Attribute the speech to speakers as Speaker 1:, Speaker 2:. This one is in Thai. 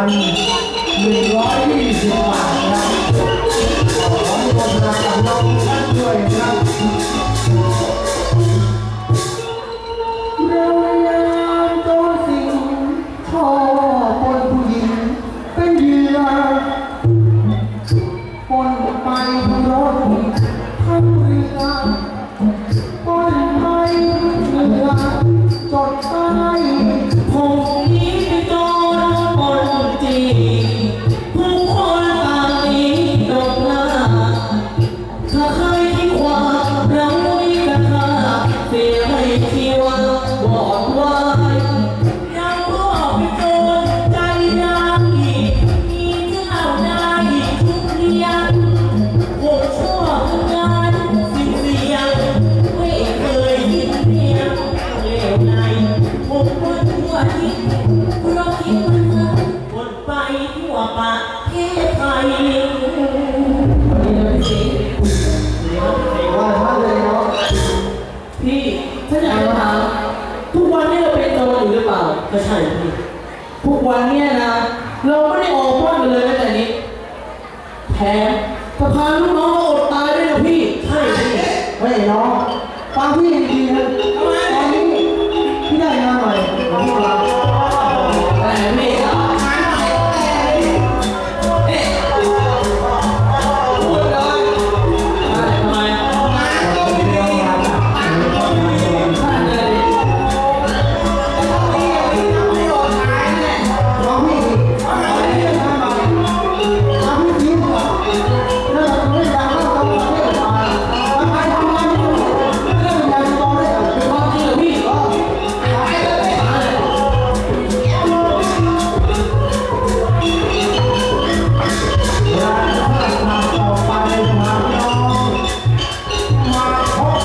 Speaker 1: I'm with Rodney's
Speaker 2: อาทิตย์รอยมันบนไปทั่วประเทศไทย
Speaker 3: พี่ฉัากจะถามทุกวันนี้เราเป็นโจรอยู่หรือเปล่า
Speaker 2: ใช่พี่
Speaker 3: ทุกวันนี่นะ เราไม่ได้ออกบ้นกันเลยแม้แต่นิดแถมก็พาลูกน้องมาอดตายด้วะพี่
Speaker 2: ใช่พี่
Speaker 4: ไม่น้องฟังพี่จริงๆนะ
Speaker 5: Vamos lá.